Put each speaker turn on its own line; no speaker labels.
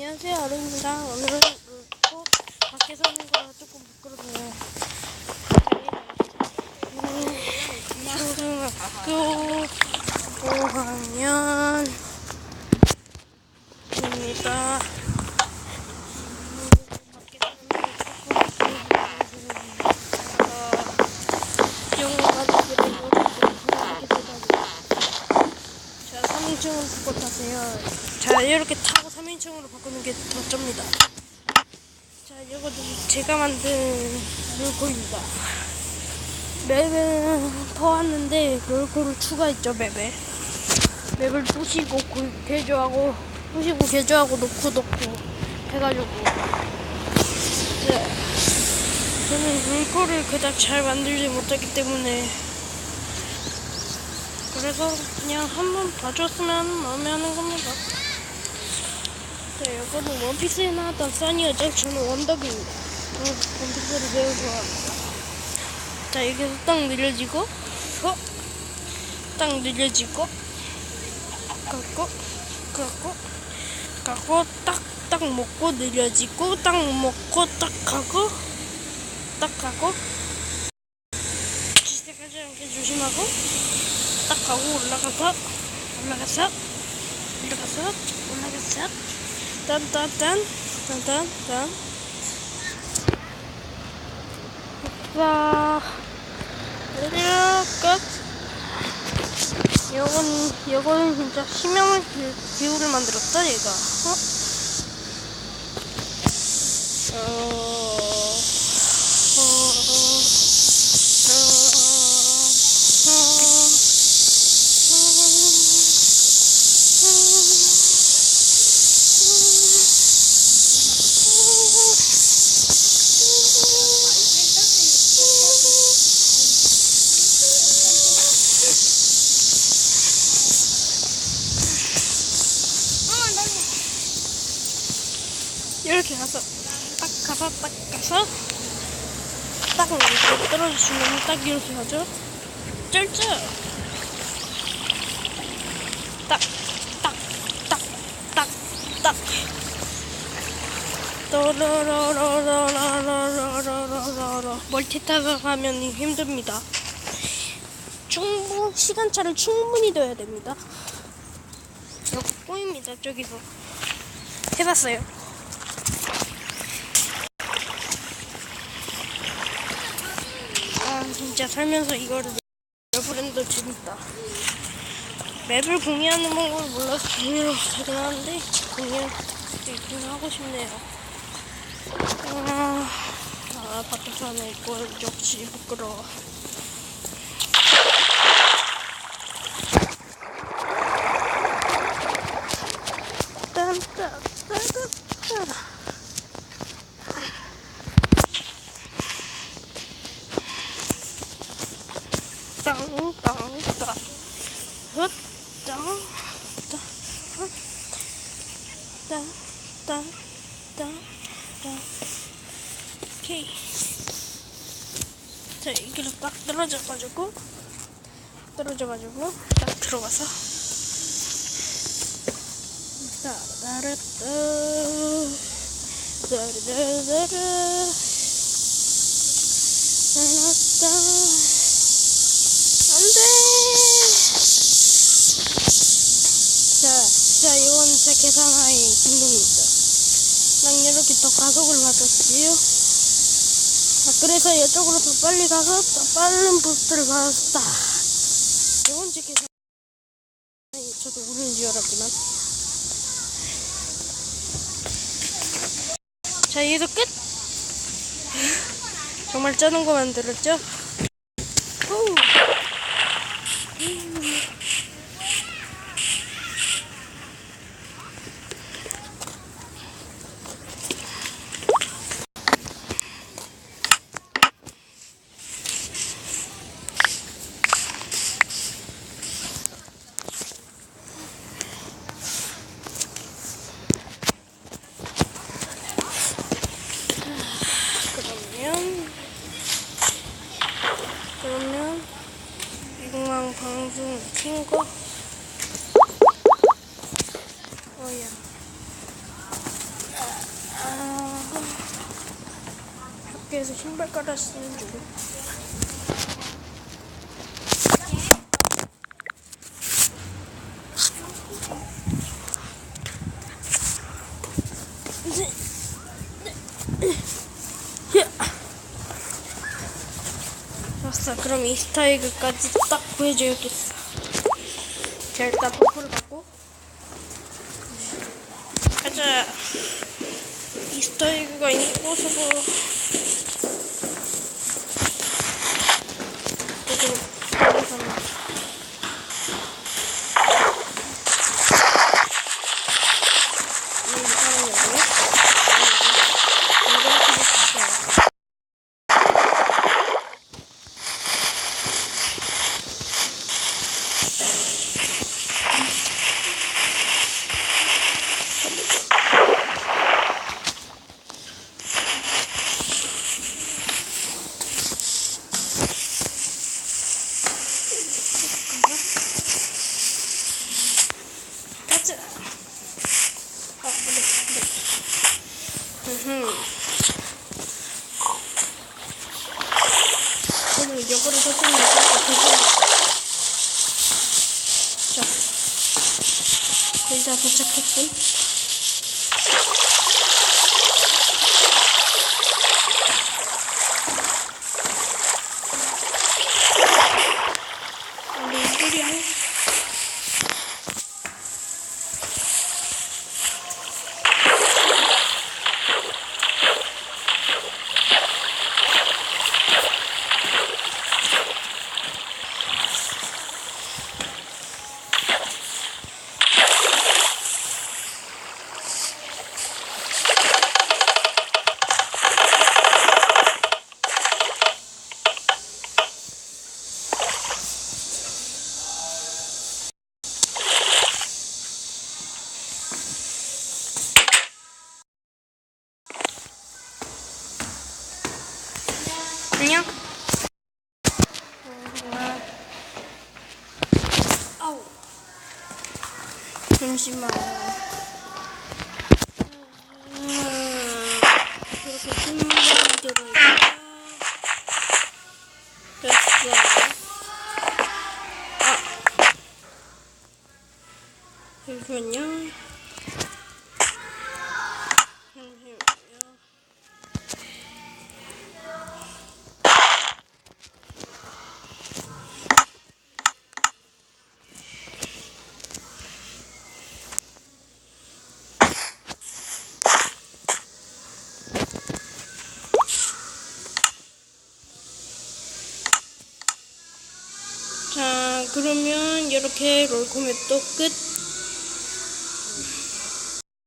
안녕하세요 아루입니다. 오늘은 또 밖에서 하는 거라 조금 저희 초등학교 5학년입니다 자, 3인칭으로 바꿔 타세요. 자, 이렇게 타고 3인칭으로 바꾸는 게 더 쩝니다. 자, 이것도 제가 만든 롤코입니다. 맵은 퍼왔는데 롤코를 추가했죠, 맵에. 맵을 부시고 고- 개조하고 부시고 개조하고 놓고 놓고 해가지고 네. 저는 롤코를 그닥 잘 만들지 못하기 때문에 그래서 그냥 한번 봐줬으면 마음에 하는 겁니다. 네, 이거는 원피스에 나왔던 써니어죠? 저는 원더기입니다. 어, 원피스를 매우 좋아합니다. 자, 여기서 딱 늘려지고, 어? 딱 늘려지고, 갖고, 갖고, 갖고, 딱, 딱 먹고 늘려지고, 딱 먹고, 딱 가고, 딱 가고, 시작하지 않게 조심하고, 딱 가고 올라가서 올라가서 올라가서 올라가서. 딴딴딴 딴딴딴. 자 끝. 요건 요거는 진짜 심형을 기- 기후를 만들었다 얘가. 어? 어... 어... 이렇게 가서 딱 가서 딱 가서 딱 이렇게 떨어지시면 딱 이렇게 하죠 쩔쩔 딱, 딱, 딱, 딱, 딱. 또로로로로로로로로로 멀티타가 하면 힘듭니다. 충분 시간차를 충분히 둬야 됩니다. 여기 보입니다. 저기서 해봤어요. 아 진짜 살면서 이거를 브랜드 재밌다. 맵을 공유하는 방법을 몰라서 공유를 못하긴 하는데 공유 있긴 하고 싶네요. 아, 아 밖에서 하는 거 역시 부끄러워. 딴딴딴딴딴. 땅땅땅 헛, 땅, 땅, 헛, 땅, 땅, 땅, 땅. 오케이. 자, 여기로 딱 떨어져가지고, 떨어져가지고, 딱 들어가서. 따라따, 따라따라, 따라따. 안돼. 자, 자, 계산하의 행동입니다. 난 이렇게 더 가속을 받았지요. 아, 그래서 이쪽으로 더 빨리 가서 더 빠른 부스트를 받았다. 이건 제 계산. 저도 우는 줄 알았지만. 자, 이제 끝. 정말 짜는 거 만들었죠? 친구. 어이야. 학교에서 신발 깔아 쓰는 중. 아싸 그럼 이스타에그까지 딱 구해줘야겠어 자, 일단 버프를 받고. 가자. 이스타에그가 있는 곳으로. 그리고 여기서는 이 사람이 어디야? 이거 하고 싶어요. 가자. 아, 안 돼, 안 돼. 으흠. 오늘 요거를 설정할 때 되게 자, 도착했군. 잠시만. 음. 잠시만요. 잠시만요. 그러면 이렇게 롤코met도 끝.